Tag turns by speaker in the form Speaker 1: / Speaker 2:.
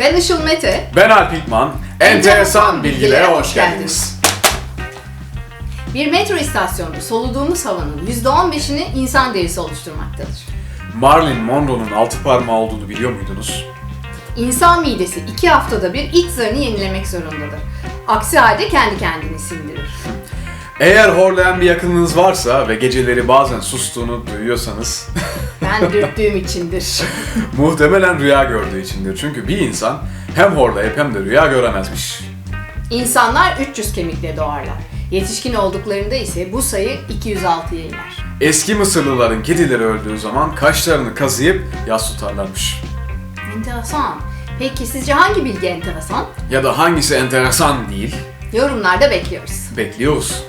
Speaker 1: Ben Işıl Mete.
Speaker 2: Ben Alp İlkman. Enteresan bilgilere hoş geldiniz.
Speaker 1: Bir metro istasyonunda soluduğumuz havanın %15'ini insan derisi oluşturmaktadır.
Speaker 2: Marilyn Monroe'nun altı parmağı olduğunu biliyor muydunuz?
Speaker 1: İnsan midesi 2 haftada bir iç zarını yenilemek zorundadır. Aksi halde kendi kendini sindirir.
Speaker 2: Eğer horlayan bir yakınınız varsa ve geceleri bazen sustuğunu duyuyorsanız
Speaker 1: Ben dürttüğüm içindir.
Speaker 2: muhtemelen rüya gördüğü içindir. Çünkü bir insan hem horlayıp hem de rüya göremezmiş.
Speaker 1: İnsanlar 300 kemikle doğarlar. Yetişkin olduklarında ise bu sayı 206'ya iner.
Speaker 2: Eski Mısırlıların kedileri öldüğü zaman kaşlarını kazıyıp yas tutarlarmış.
Speaker 1: Enteresan. Peki sizce hangi bilgi enteresan?
Speaker 2: Ya da hangisi enteresan değil,
Speaker 1: Yorumlarda bekliyoruz.
Speaker 2: bekliyoruz.